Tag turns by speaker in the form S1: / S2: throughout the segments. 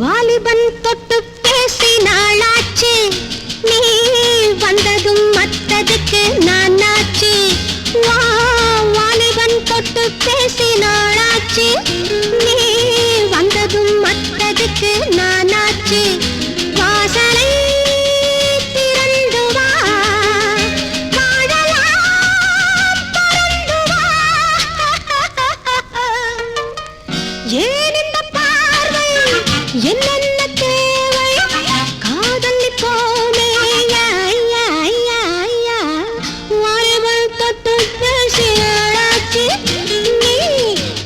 S1: வாலிபன் தொட்டு பேசினாளாச்சு. நீ வந்ததும் மற்றதுக்கு நான் ஆச்சு வா வாலிபன் தொட்டு பேசினாளாச்சு. நீ வந்ததும் மற்றதுக்கு நான் என்னென்ன தேவை? காதலி போமே வாழ்வள் தொட்டு பேசியாளாச்சு நீ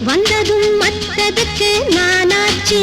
S1: வந்ததும் மற்றதுக்கு நானாச்சு.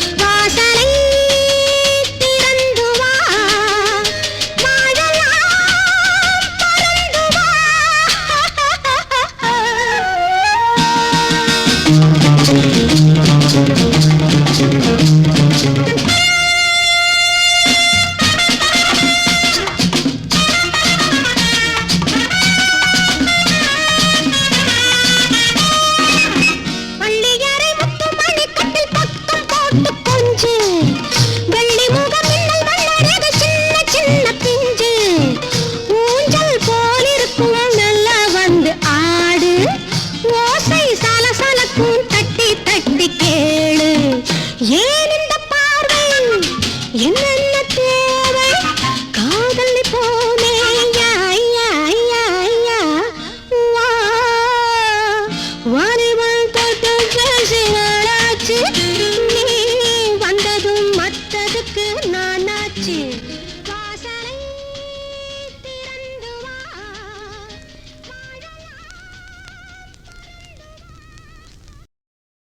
S1: ஏன்